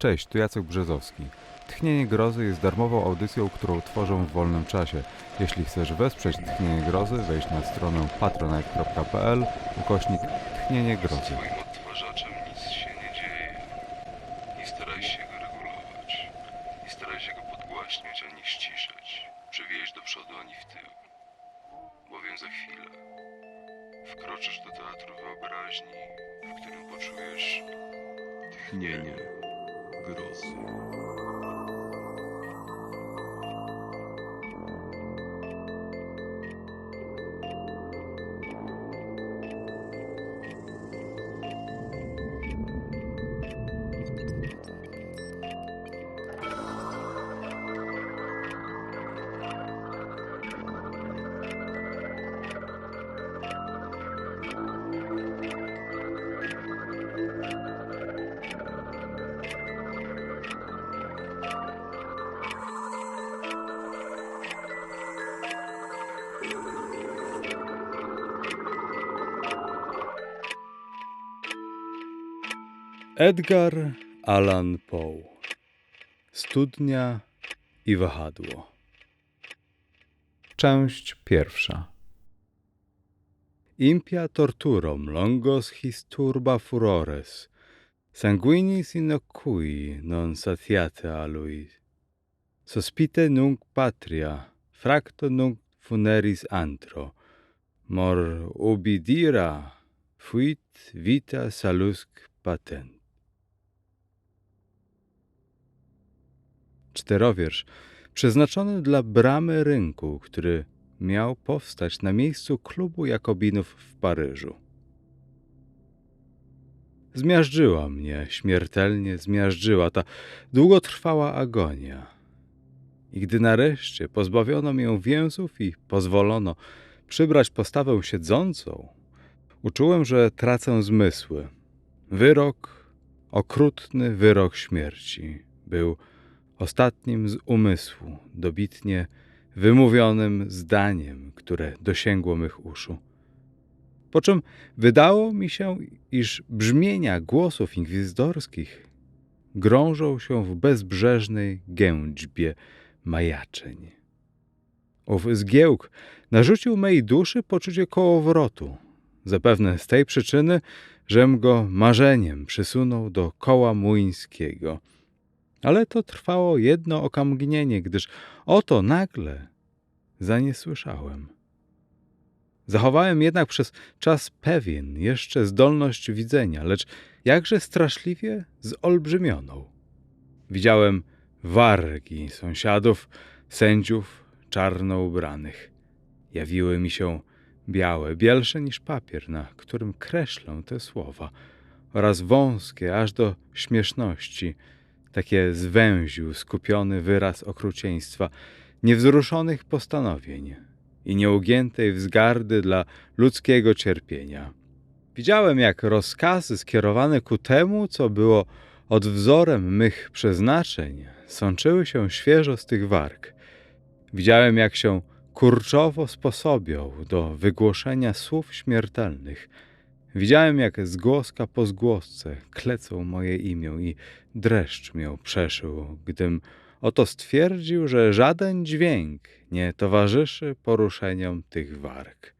Cześć, tu Jacek Brzezowski. Tchnienie Grozy jest darmową audycją, którą tworzę w wolnym czasie. Jeśli chcesz wesprzeć Tchnienie Grozy, wejdź na stronę patronite.pl ukośnik Tchnienie Grozy. Edgar Allan Poe. Studnia i wahadło. Część pierwsza. Impia torturom longos his turba furores. Sanguinis innocui non satiate aluit sospite nunc patria fracto nunc funeris antro. Mor ubi dira fuit vita salusc patent czterowiersz przeznaczony dla bramy rynku, który miał powstać na miejscu klubu Jakobinów w Paryżu. Zmiażdżyła mnie, śmiertelnie zmiażdżyła ta długotrwała agonia. I gdy nareszcie pozbawiono mię więzów i pozwolono przybrać postawę siedzącą, uczułem, że tracę zmysły. Wyrok, okrutny wyrok śmierci, był ostatnim z umysłu, dobitnie wymówionym zdaniem, które dosięgło mych uszu. Po czym wydało mi się, iż brzmienia głosów inkwizytorskich grążą się w bezbrzeżnej gędźbie majaczeń. Ów zgiełk narzucił mej duszy poczucie kołowrotu, zapewne z tej przyczyny, żem go marzeniem przysunął do koła młyńskiego – ale to trwało jedno okamgnienie, gdyż oto nagle za nie słyszałem. Zachowałem jednak przez czas pewien jeszcze zdolność widzenia, lecz jakże straszliwie zolbrzymioną. Widziałem wargi sąsiadów, sędziów czarno ubranych. Jawiły mi się białe, bielsze niż papier, na którym kreślę te słowa, oraz wąskie aż do śmieszności, takie zwęził skupiony wyraz okrucieństwa, niewzruszonych postanowień i nieugiętej wzgardy dla ludzkiego cierpienia. Widziałem, jak rozkazy skierowane ku temu, co było odwzorem mych przeznaczeń, sączyły się świeżo z tych warg. Widziałem, jak się kurczowo sposobią do wygłoszenia słów śmiertelnych. Widziałem, jak z głoska po zgłosce klecą moje imię i dreszcz mię przeszył, gdym oto stwierdził, że żaden dźwięk nie towarzyszy poruszeniom tych warg.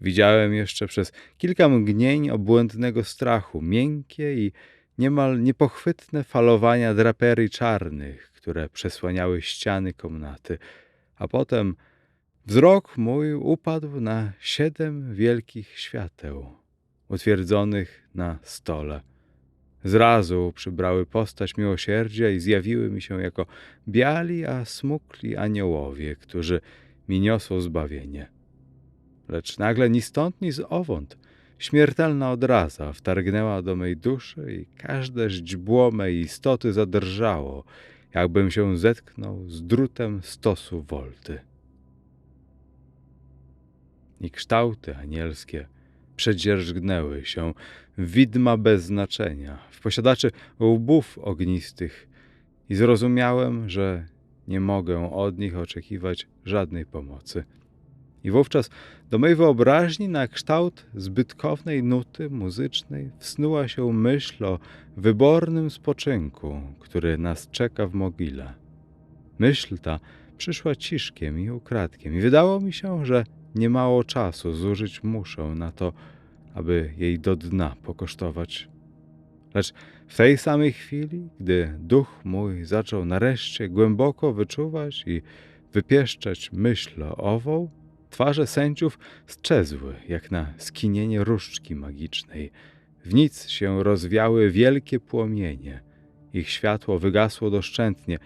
Widziałem jeszcze przez kilka mgnień obłędnego strachu miękkie i niemal niepochwytne falowania draperii czarnych, które przesłaniały ściany komnaty, a potem wzrok mój upadł na siedem wielkich świateł, utwierdzonych na stole. Zrazu przybrały postać miłosierdzia i zjawiły mi się jako biali, a smukli aniołowie, którzy mi niosą zbawienie. Lecz nagle ni stąd, ni z owąd śmiertelna odraza wtargnęła do mej duszy i każde źdźbło mej istoty zadrżało, jakbym się zetknął z drutem stosu wolty. I kształty anielskie przedzierżgnęły się, widma bez znaczenia, w posiadaczy łbów ognistych i zrozumiałem, że nie mogę od nich oczekiwać żadnej pomocy. I wówczas do mej wyobraźni na kształt zbytkownej nuty muzycznej wsnuła się myśl o wybornym spoczynku, który nas czeka w mogile. Myśl ta przyszła ciszkiem i ukradkiem i wydało mi się, że niemało czasu zużyć muszę na to, aby jej do dna pokosztować. Lecz w tej samej chwili, gdy duch mój zaczął nareszcie głęboko wyczuwać i wypieszczać myśl ową, twarze sędziów sczezły, jak na skinienie różdżki magicznej. W nic się rozwiały wielkie płomienie. Ich światło wygasło doszczętnie.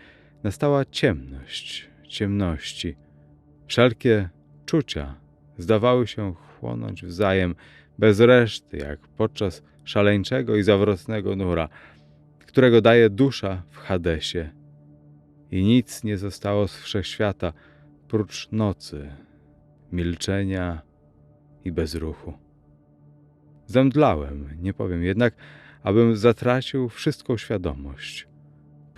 Nastała ciemność ciemności. Wszelkie czucia zdawały się chłonąć wzajem bez reszty, jak podczas szaleńczego i zawrotnego nura, którego daje dusza w Hadesie. I nic nie zostało z wszechświata, prócz nocy, milczenia i bezruchu. Zemdlałem, nie powiem jednak, abym zatracił wszystką świadomość.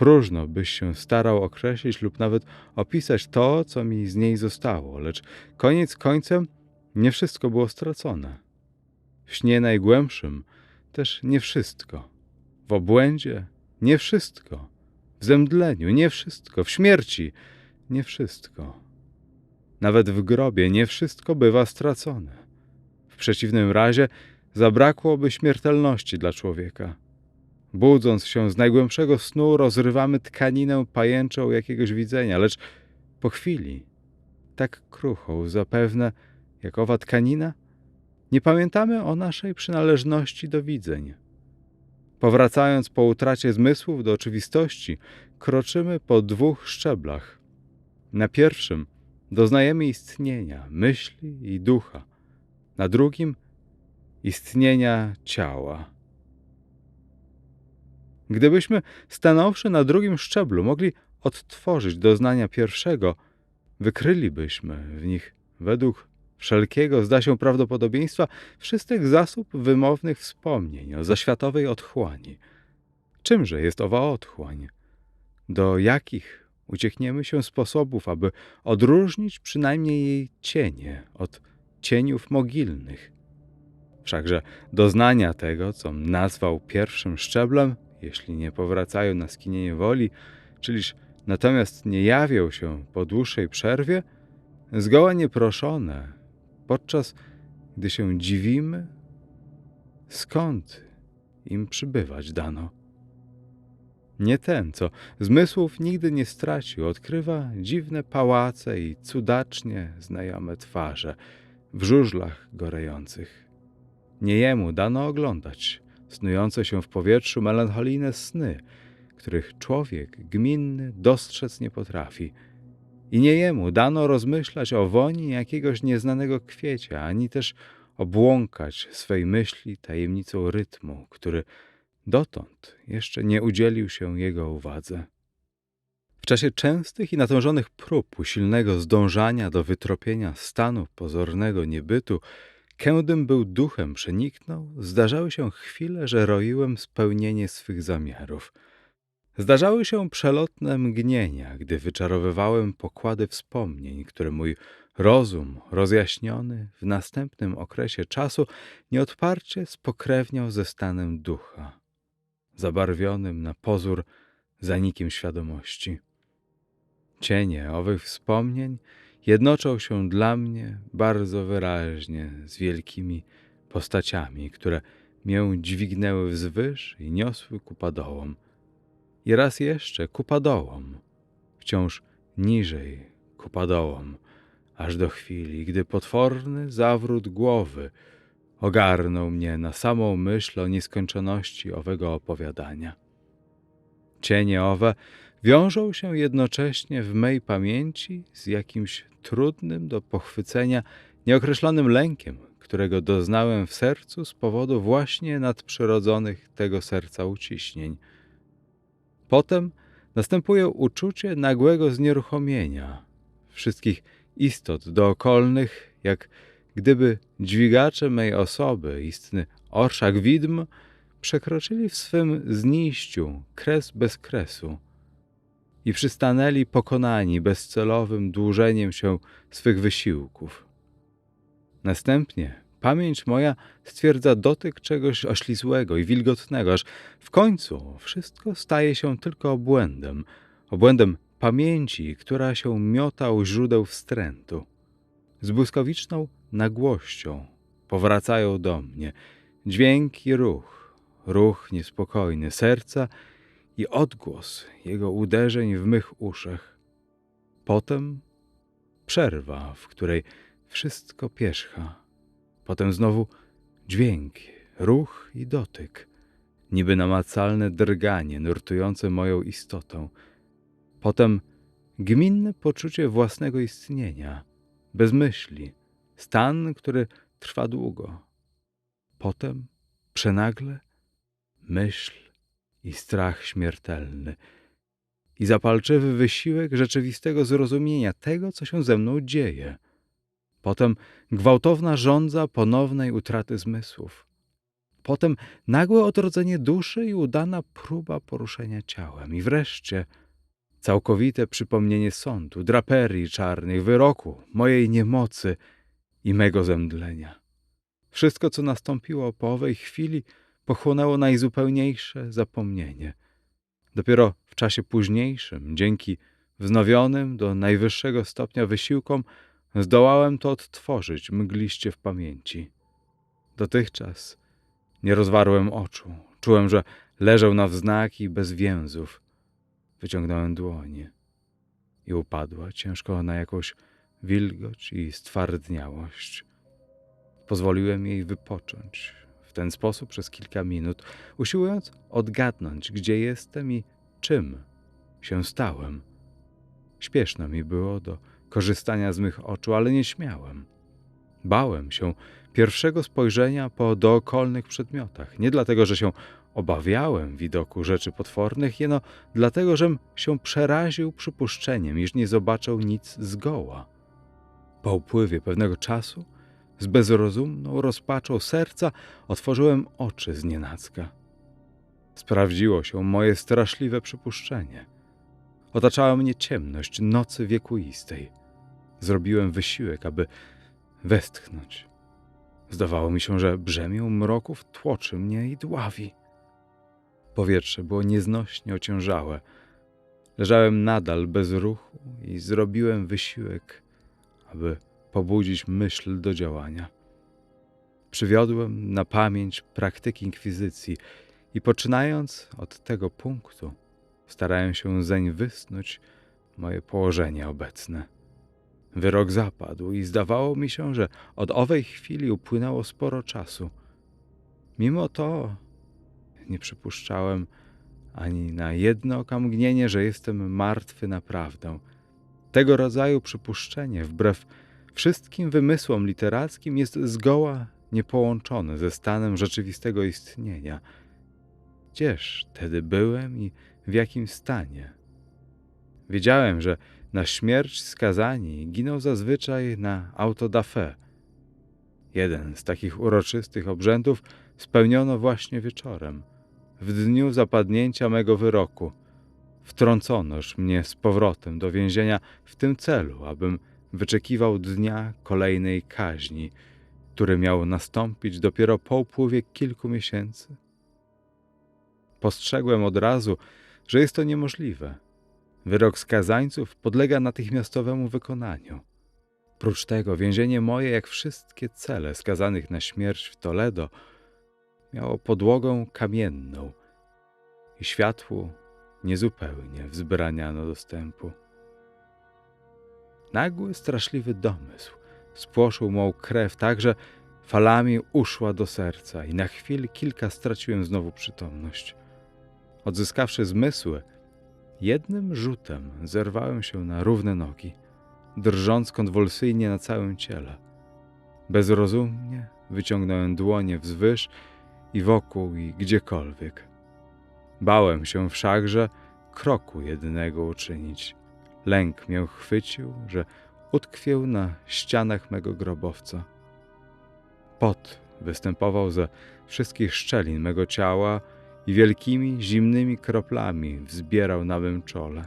Próżno byś się starał określić lub nawet opisać to, co mi z niej zostało, lecz koniec końcem nie wszystko było stracone. W śnie najgłębszym też nie wszystko. W obłędzie nie wszystko. W zemdleniu nie wszystko. W śmierci nie wszystko. Nawet w grobie nie wszystko bywa stracone. W przeciwnym razie zabrakłoby śmiertelności dla człowieka. Budząc się z najgłębszego snu, rozrywamy tkaninę pajęczą jakiegoś widzenia, lecz po chwili, tak kruchą zapewne jak owa tkanina, nie pamiętamy o naszej przynależności do widzeń. Powracając po utracie zmysłów do oczywistości, kroczymy po dwóch szczeblach. Na pierwszym doznajemy istnienia, myśli i ducha, na drugim istnienia ciała. Gdybyśmy, stanąwszy na drugim szczeblu, mogli odtworzyć doznania pierwszego, wykrylibyśmy w nich według wszelkiego, zda się prawdopodobieństwa, wszystkich zasób wymownych wspomnień o zaświatowej otchłani. Czymże jest owa otchłań? Do jakich uciekniemy się sposobów, aby odróżnić przynajmniej jej cienie od cieniów mogilnych? Wszakże doznania tego, co nazwał pierwszym szczeblem, jeśli nie powracają na skinienie woli, czyliż natomiast nie jawią się po dłuższej przerwie, zgoła nieproszone, podczas gdy się dziwimy, skąd im przybywać dano. Nie ten, co zmysłów nigdy nie stracił, odkrywa dziwne pałace i cudacznie znajome twarze w żużlach gorejących. Nie jemu dano oglądać snujące się w powietrzu melancholijne sny, których człowiek gminny dostrzec nie potrafi. I nie jemu dano rozmyślać o woni jakiegoś nieznanego kwiecia, ani też obłąkać swej myśli tajemnicą rytmu, który dotąd jeszcze nie udzielił się jego uwadze. W czasie częstych i natężonych prób usilnego zdążania do wytropienia stanu pozornego niebytu, kędym był duchem przeniknął, zdarzały się chwile, że roiłem spełnienie swych zamiarów. Zdarzały się przelotne mgnienia, gdy wyczarowywałem pokłady wspomnień, które mój rozum rozjaśniony w następnym okresie czasu nieodparcie spokrewniał ze stanem ducha, zabarwionym na pozór zanikiem świadomości. Cienie owych wspomnień jednoczą się dla mnie bardzo wyraźnie z wielkimi postaciami, które mię dźwignęły wzwyż i niosły ku padołom. I raz jeszcze ku padołom, wciąż niżej ku padołom, aż do chwili, gdy potworny zawrót głowy ogarnął mnie na samą myśl o nieskończoności owego opowiadania. Cienie owe wiążą się jednocześnie w mej pamięci z jakimś trudnym do pochwycenia, nieokreślonym lękiem, którego doznałem w sercu z powodu właśnie nadprzyrodzonych tego serca uciśnień. Potem następuje uczucie nagłego znieruchomienia wszystkich istot dookolnych, jak gdyby dźwigacze mej osoby, istny orszak widm, przekroczyli w swym zniściu kres bez kresu i przystanęli pokonani bezcelowym dłużeniem się swych wysiłków. Następnie pamięć moja stwierdza dotyk czegoś oślizłego i wilgotnego, aż w końcu wszystko staje się tylko obłędem, obłędem pamięci, która się miota u źródeł wstrętu. Z błyskawiczną nagłością powracają do mnie dźwięk i ruch, ruch niespokojny serca i odgłos jego uderzeń w mych uszach. Potem przerwa, w której wszystko pierzcha. Potem znowu dźwięk, ruch i dotyk, niby namacalne drganie nurtujące moją istotę. Potem gminne poczucie własnego istnienia, bez myśli, stan, który trwa długo. Potem przenagle myśl i strach śmiertelny i zapalczywy wysiłek rzeczywistego zrozumienia tego, co się ze mną dzieje. Potem gwałtowna żądza ponownej utraty zmysłów. Potem nagłe odrodzenie duszy i udana próba poruszenia ciałem. I wreszcie całkowite przypomnienie sądu, draperii czarnych, wyroku, mojej niemocy i mego zemdlenia. Wszystko, co nastąpiło po owej chwili, pochłonęło najzupełniejsze zapomnienie. Dopiero w czasie późniejszym, dzięki wznowionym do najwyższego stopnia wysiłkom, zdołałem to odtworzyć mgliście w pamięci. Dotychczas nie rozwarłem oczu. Czułem, że leżę na wznaki bez więzów. Wyciągnąłem dłonie i upadła ciężko na jakąś wilgoć i stwardniałość. Pozwoliłem jej wypocząć. W ten sposób przez kilka minut, usiłując odgadnąć, gdzie jestem i czym się stałem. Śpieszno mi było do korzystania z mych oczu, ale nie śmiałem. Bałem się pierwszego spojrzenia po dookolnych przedmiotach. Nie dlatego, że się obawiałem widoku rzeczy potwornych, jeno dlatego, żem się przeraził przypuszczeniem, iż nie zobaczę nic zgoła. Po upływie pewnego czasu, z bezrozumną rozpaczą serca, otworzyłem oczy z nienacka. Sprawdziło się moje straszliwe przypuszczenie. Otaczała mnie ciemność nocy wiekuistej. Zrobiłem wysiłek, aby westchnąć. Zdawało mi się, że brzemię mroków tłoczy mnie i dławi. Powietrze było nieznośnie ociężałe. Leżałem nadal bez ruchu i zrobiłem wysiłek, aby pobudzić myśl do działania. Przywiodłem na pamięć praktyki inkwizycji i poczynając od tego punktu, starałem się zeń wysnuć moje położenie obecne. Wyrok zapadł i zdawało mi się, że od owej chwili upłynęło sporo czasu. Mimo to nie przypuszczałem ani na jedno okamgnienie, że jestem martwy naprawdę. Tego rodzaju przypuszczenie, wbrew wszystkim wymysłom literackim, jest zgoła niepołączone ze stanem rzeczywistego istnienia. Gdzież tedy byłem i w jakim stanie? Wiedziałem, że na śmierć skazani giną zazwyczaj na auto da fe. Jeden z takich uroczystych obrzędów spełniono właśnie wieczorem, w dniu zapadnięcia mego wyroku. Wtrąconoż mnie z powrotem do więzienia w tym celu, abym wyczekiwał dnia kolejnej kaźni, który miał nastąpić dopiero po upływie kilku miesięcy. Postrzegłem od razu, że jest to niemożliwe. Wyrok skazańców podlega natychmiastowemu wykonaniu. Prócz tego więzienie moje, jak wszystkie cele skazanych na śmierć w Toledo, miało podłogę kamienną i światłu niezupełnie wzbraniano dostępu. Nagły, straszliwy domysł spłoszył mą krew tak, że falami uszła do serca i na chwilę kilka straciłem znowu przytomność. Odzyskawszy zmysły, jednym rzutem zerwałem się na równe nogi, drżąc konwulsyjnie na całym ciele. Bezrozumnie wyciągnąłem dłonie wzwyż i wokół i gdziekolwiek. Bałem się wszakże kroku jednego uczynić. Lęk mię chwycił, że utkwię na ścianach mego grobowca. Pot występował ze wszystkich szczelin mego ciała i wielkimi, zimnymi kroplami wzbierał na mym czole.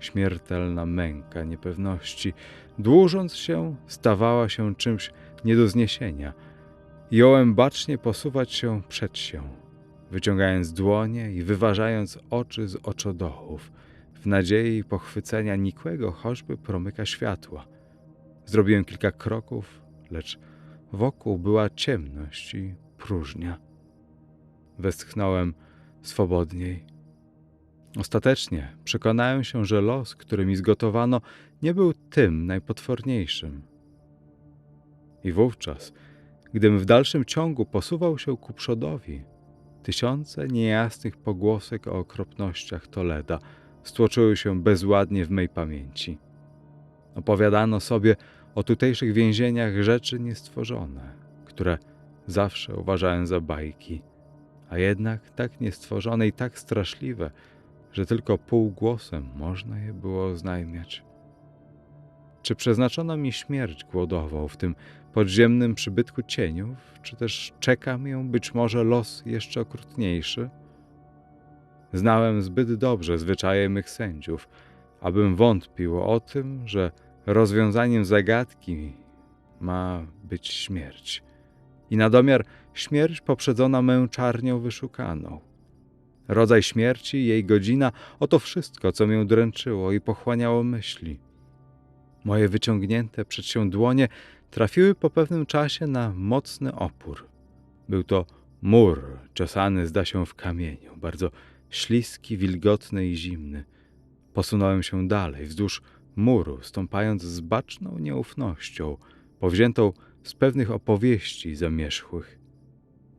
śmiertelna męka niepewności, dłużąc się, stawała się czymś nie do zniesienia. Jąłem bacznie posuwać się przed się, wyciągając dłonie i wyważając oczy z oczodołów, w nadziei pochwycenia nikłego choćby promyka światła. Zrobiłem kilka kroków, lecz wokół była ciemność i próżnia. Westchnąłem swobodniej. Ostatecznie przekonałem się, że los, który mi zgotowano, nie był tym najpotworniejszym. I wówczas, gdym w dalszym ciągu posuwał się ku przodowi, tysiące niejasnych pogłosek o okropnościach Toleda stłoczyły się bezładnie w mej pamięci. Opowiadano sobie o tutejszych więzieniach rzeczy niestworzone, które zawsze uważałem za bajki, a jednak tak niestworzone i tak straszliwe, że tylko półgłosem można je było oznajmiać. Czy przeznaczono mi śmierć głodową w tym podziemnym przybytku cieniów, czy też czeka mi ją być może los jeszcze okrutniejszy? Znałem zbyt dobrze zwyczaje mych sędziów, abym wątpił o tym, że rozwiązaniem zagadki ma być śmierć. I na domiar śmierć poprzedzona męczarnią wyszukaną. Rodzaj śmierci, jej godzina, oto wszystko, co mię dręczyło i pochłaniało myśli. Moje wyciągnięte przed się dłonie trafiły po pewnym czasie na mocny opór. Był to mur, ciosany zda się w kamieniu, bardzo śliski, wilgotny i zimny. Posunąłem się dalej, wzdłuż muru, stąpając z baczną nieufnością, powziętą z pewnych opowieści zamierzchłych.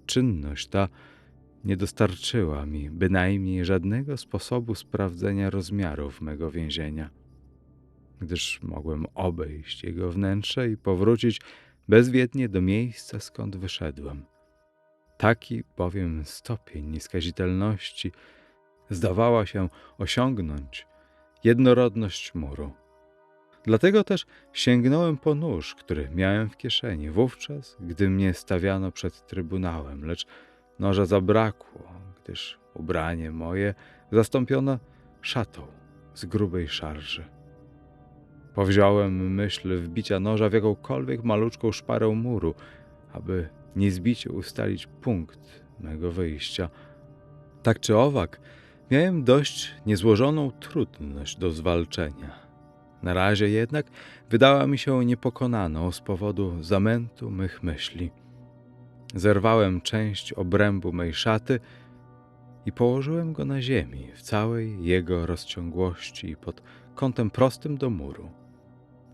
Czynność ta nie dostarczyła mi bynajmniej żadnego sposobu sprawdzenia rozmiarów mego więzienia, gdyż mogłem obejść jego wnętrze i powrócić bezwiednie do miejsca, skąd wyszedłem. Taki bowiem stopień nieskazitelności zdawała się osiągnąć jednorodność muru. Dlatego też sięgnąłem po nóż, który miałem w kieszeni, wówczas, gdy mnie stawiano przed trybunałem, lecz noża zabrakło, gdyż ubranie moje zastąpiono szatą z grubej szarży. Powziąłem myśl wbicia noża w jakąkolwiek maluczką szparę muru, aby niezbicie ustalić punkt mego wyjścia. Tak czy owak, miałem dość niezłożoną trudność do zwalczenia. Na razie jednak wydała mi się niepokonaną z powodu zamętu mych myśli. Zerwałem część obrębu mej szaty i położyłem go na ziemi w całej jego rozciągłości pod kątem prostym do muru.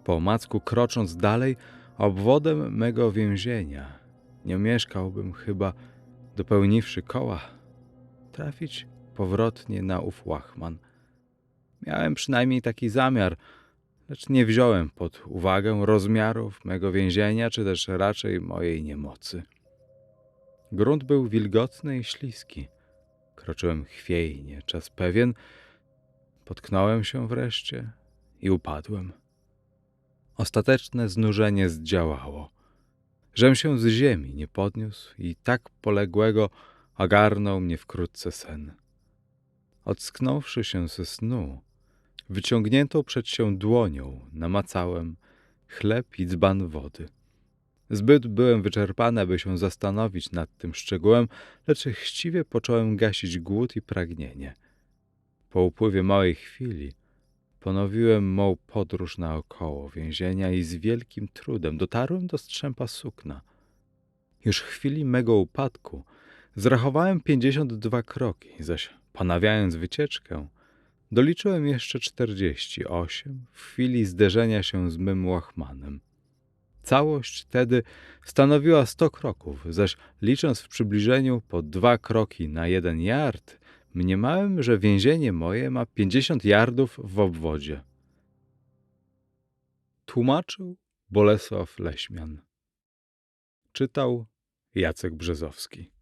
Po omacku krocząc dalej obwodem mego więzienia, nie mieszkałbym chyba, dopełniwszy koła, trafić powrotnie na ów łachman. Miałem przynajmniej taki zamiar, lecz nie wziąłem pod uwagę rozmiarów mego więzienia, czy też raczej mojej niemocy. Grunt był wilgotny i śliski. Kroczyłem chwiejnie, czas pewien, potknąłem się wreszcie i upadłem. Ostateczne znużenie zdziałało. Żem się z ziemi nie podniósł i tak poległego ogarnął mnie wkrótce sen. Ocknąwszy się ze snu, wyciągniętą przed się dłonią namacałem chleb i dzban wody. Zbyt byłem wyczerpany, aby się zastanowić nad tym szczegółem, lecz chciwie począłem gasić głód i pragnienie. Po upływie małej chwili ponowiłem mą podróż naokoło więzienia i z wielkim trudem dotarłem do strzępa sukna. Już w chwili mego upadku zrachowałem pięćdziesiąt dwa kroki, zaś ponawiając wycieczkę, doliczyłem jeszcze czterdzieści osiem w chwili zderzenia się z mym łachmanem. Całość tedy stanowiła sto kroków, zaś licząc w przybliżeniu po dwa kroki na jeden yard, mniemałem, że więzienie moje ma pięćdziesiąt yardów w obwodzie. Tłumaczył Bolesław Leśmian. Czytał Jacek Brzezowski.